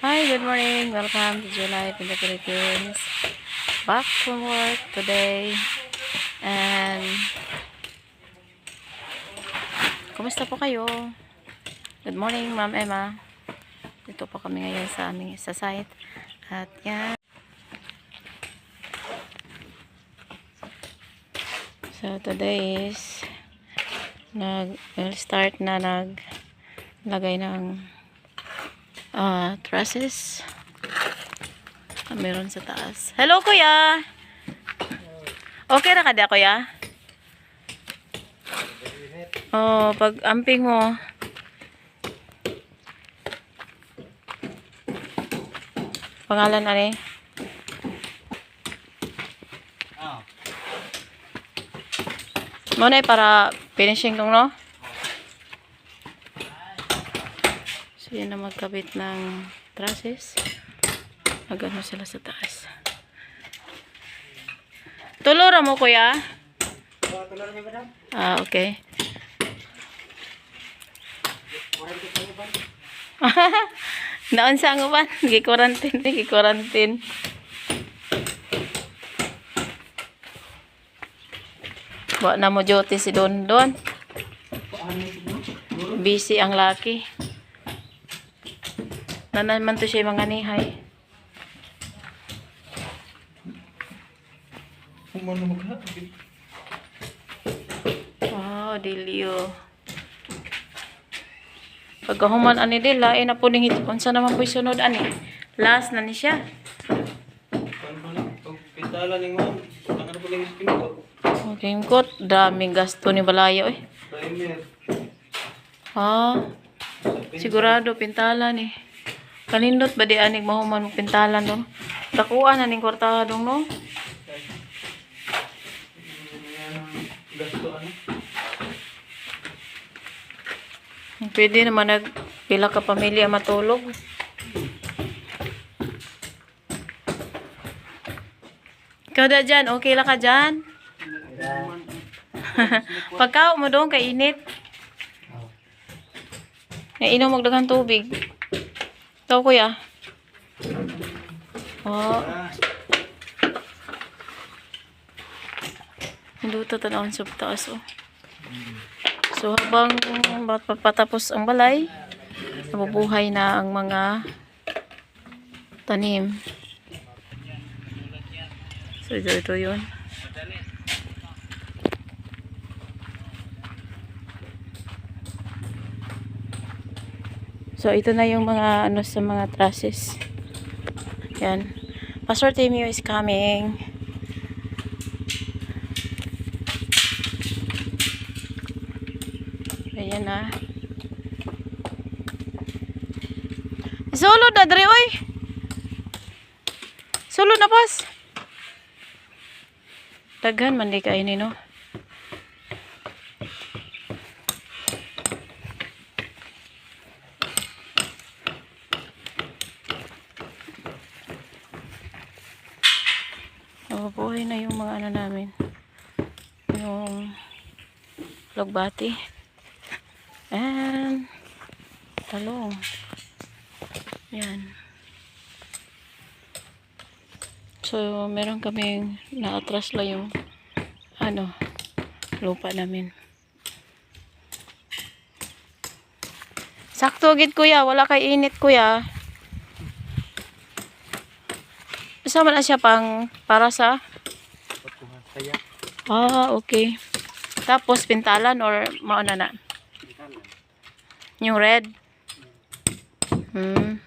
Hi, good morning. Welcome to July in the Philippines. Back from work today. And Kumusta po kayo? Good morning, Ma'am Emma. Dito po kami ngayon sa aming sa site. At yan. So today is nag start na nag lagay ng ah trusses. Ah, meron sa taas. Hello kuya. Okay ra ka da kuya? Oh, pag amping mo. Pangalan? Ah, Mo na eh, para finishing tong no? So yun na magkabit ng trusses. Magano sila sa taas. Tulura mo kuya? Ah, okay. Naon sa ang uban? Gi-quarantine, gi-quarantine. Wa na mo duty si Don Don. Busy ang laki. Nanaman to siya mga nihay. Kumano mo ka? Wow, dilio. Pagkahuman ani dila, eh na po ning unsa naman po sunod ani. Last na ni siya. Paano na? Pag pintala ni ma'am, ang ano po lang yung skin ko? Okay, kot, daming gasto ni Balayo eh. Primer. Ah, sigurado pintalan eh. Kanindot ba di anig mahuman mo pintalan no? Dakuan na ning no? Ang gasto ano? Pwede naman nag pila ka pamilya matulog. Ikaw da dyan, okay lang ka dyan? Pagkao mo doon, kainit. Nainom magdagang tubig. Ito kuya. Oh, ito tanawin sa taas oh. So habang papatapos ang balay, nabubuhay na ang mga tanim. So ito, ito yun. So ito na yung mga ano sa mga trusses. Yan. Pastor Timio is coming. Ayan na. Sulod na dre oy. Sulod na pas. Daghan man di kayo ni no. Nabubuhay na yung mga ano namin. Yung logbati. And talong. Yan. So, meron kaming na-atras lang yung ano, lupa namin. Sakto gid kuya, wala kay init kuya. Isa man na siya pang para sa pagkuha. Kaya, Ah, okay. Tapos pintalan or mauna na. Yung red. Hmm.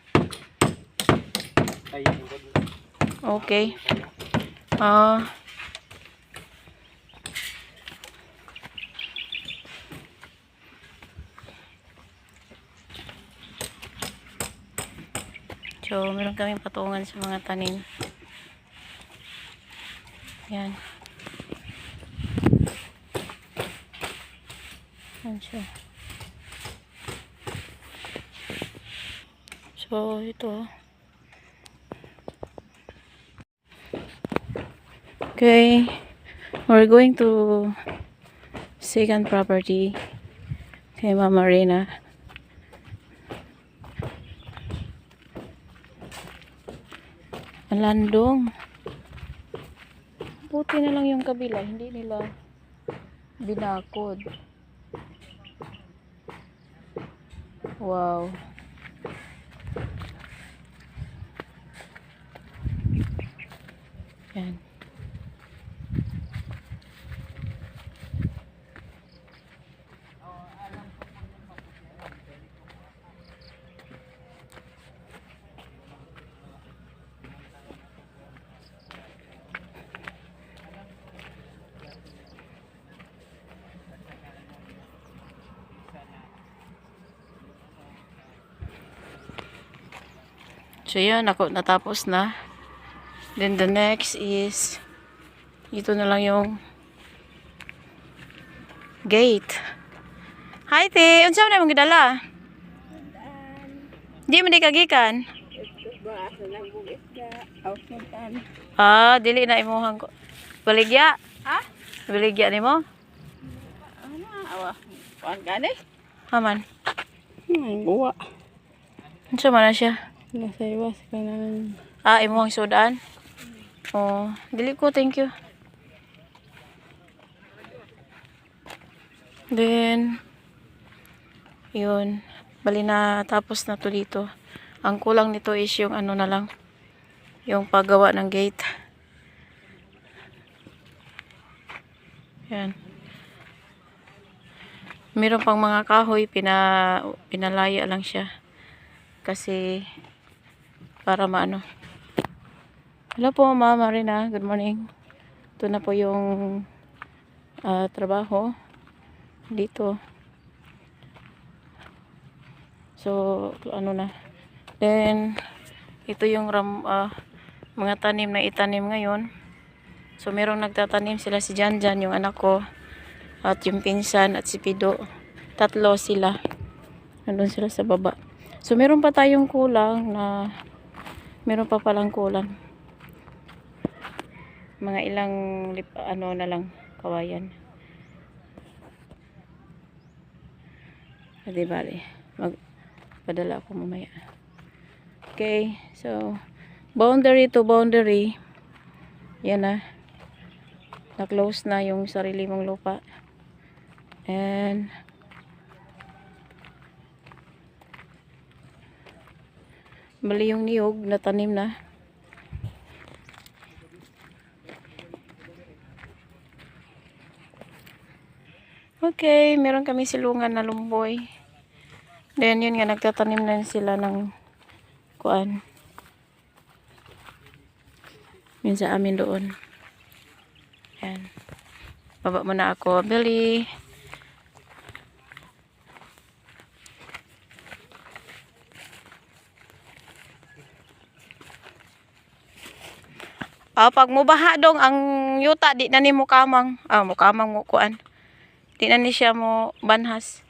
Okay. Ah. So, meron kaming patungan sa mga tanim. Yan. Yan. So, ito. Okay. We're going to second property kay Mama Marina. Malandong. Puti na lang yung kabila, hindi nila binakod. Wow. Yan. So yan, ako natapos na. Then the next is ito na lang yung gate. Hi, te. Unsa man mong gidala? Di man di kagikan. Ah, dili na imuhang ko. Baligya. Ha? Baligya nimo? Ano? Awa. Kuan gani? Haman. Hmm, buwa. Unsa man na siya? Nasa iwas ka na. Ah, imuhang sudaan. Oh, dili ko, thank you. Then, yun. Bali na tapos na to dito. Ang kulang nito is yung ano na lang. Yung paggawa ng gate. Yan. Meron pang mga kahoy, pina, pinalaya lang siya. Kasi, para maano. Hello po, Ma'am Marina. Good morning. Ito na po yung ah, trabaho dito. So, ano na. Then, ito yung ram, ah, mga tanim na itanim ngayon. So, merong nagtatanim sila si Janjan, yung anak ko. At yung pinsan at si Pido. Tatlo sila. Nandun sila sa baba. So, meron pa tayong kulang na meron pa palang kulang. Mga ilang lip, ano na lang kawayan. Hindi bali mag padala ako mamaya. Okay so boundary to boundary. Yan na. Na close na yung sarili mong lupa. And bali yung niyog na tanim na Okay, meron kami silungan na lumboy. Then yun nga nagtatanim na sila ng kuan. Yun sa amin doon. Yan. Baba muna ako, Billy. Ah, pag mubaha dong ang yuta di na ni mo kamang. Ah, mo kamang mo kuan. Di na ni siya mo banhas.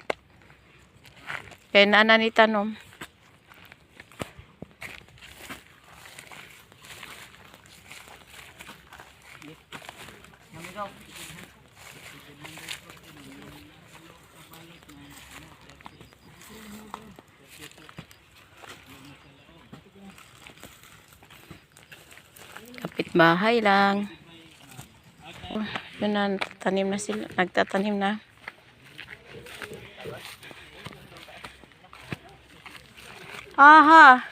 Kaya naana ni tanom. Kapit bahay lang. Oh, yun na, tanim na sila. Nagtatanim na. Aha.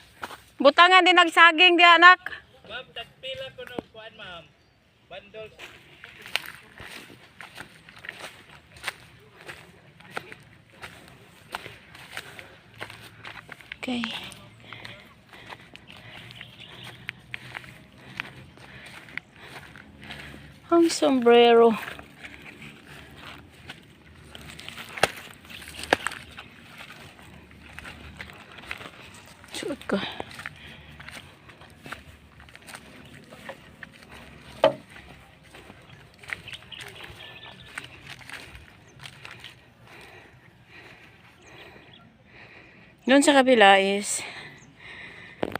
Butangan din nagsaging di anak. Ma'am, tagpila ko no kuan ma'am. Bundles. Okay. Ang sombrero. Suot ko. Doon sa kabila is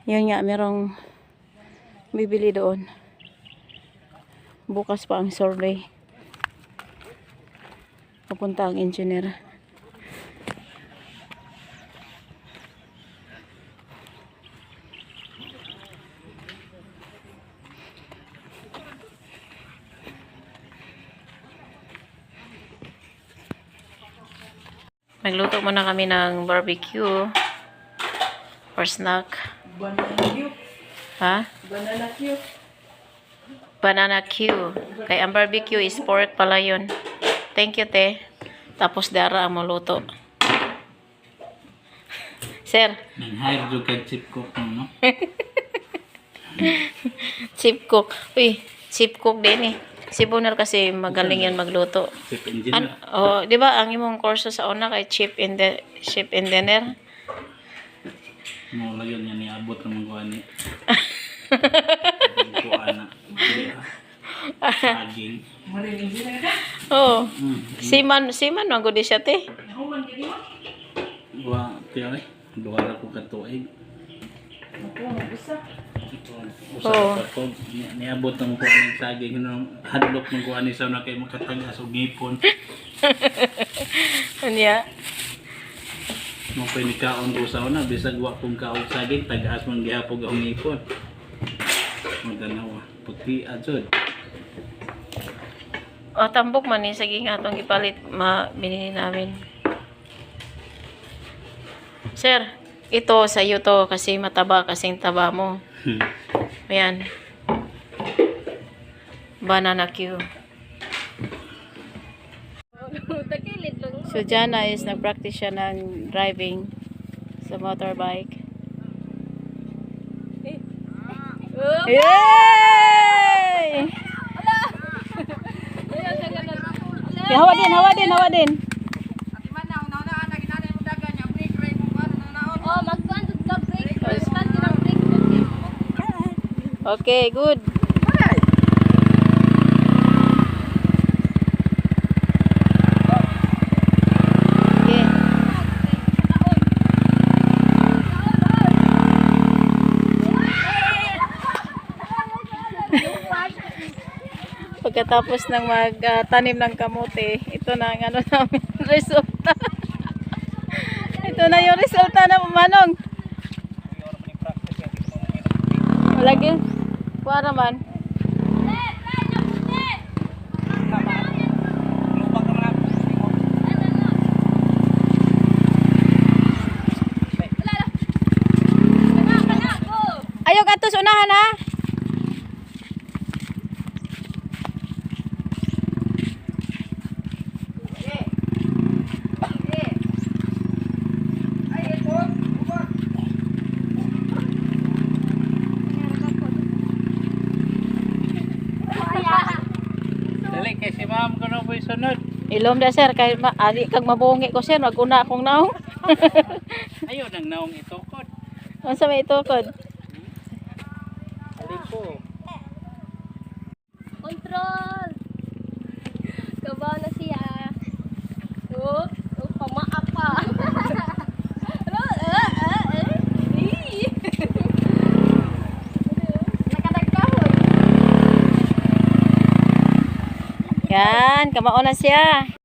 yun nga, merong bibili doon bukas pa ang survey papunta ang engineer Nagluto muna kami ng barbecue or snack. Banana cube. Ha? Banana cube. Banana Q. Kay ang barbecue is pork pala yun. Thank you, te. Tapos dara ang luto. Sir, Nang hire jo kag chip ko no. chip cook. Uy, chip cook din eh. Si Bunal kasi magaling yan magluto. Chip An engineer. oh, 'di ba ang imong kurso sa una kay chip in the chip in dinner? Mo lang yun yan niabot ng mga ni. Kuan na. Saging. Oh. Mm. Siman, siman man gud siya te. Wa tiyan eh. Duha ra ko Oo. ka ko ni- niabot ng kuan ng saging no hadlok ng kuan ni sa na kay makatagas og ngipon. Unya. Mo pa ni kaon ko sa una bisag wa kong kaon saging tagaas man gihapog ang ngipon. Maganawa. Puti adjod. O tambok man ni sige nga atong gipalit ma binili namin. Sir, ito sa iyo to kasi mataba kasing taba mo. Ayan. Banana Q. So, Jana is nag-practice siya ng driving sa motorbike. Yay! Eh, hawa din, hawa din, hawa din. Oh, magkuhan jud ka break. Magkuhan ka ng break. Okay, good. Okay. Pagkatapos ng magtanim ng kamote, ito na ang ano namin resulta. ito na yung resulta na manong. Lagi. Kuha naman. Ayaw ka tos unahan ha. Dali kay si ma'am ko na po sunod. Ilom da sir kay ma ali kag mabungi ko sir maguna akong naong. Ayo nang naong itukod. Unsa may itukod? Ali ko. Control. Kabaw na siya. Oh, oh pamaak pa. Ano? Ah, ah, ah. Ee. Nakadagkahon. Yan, kamao na siya.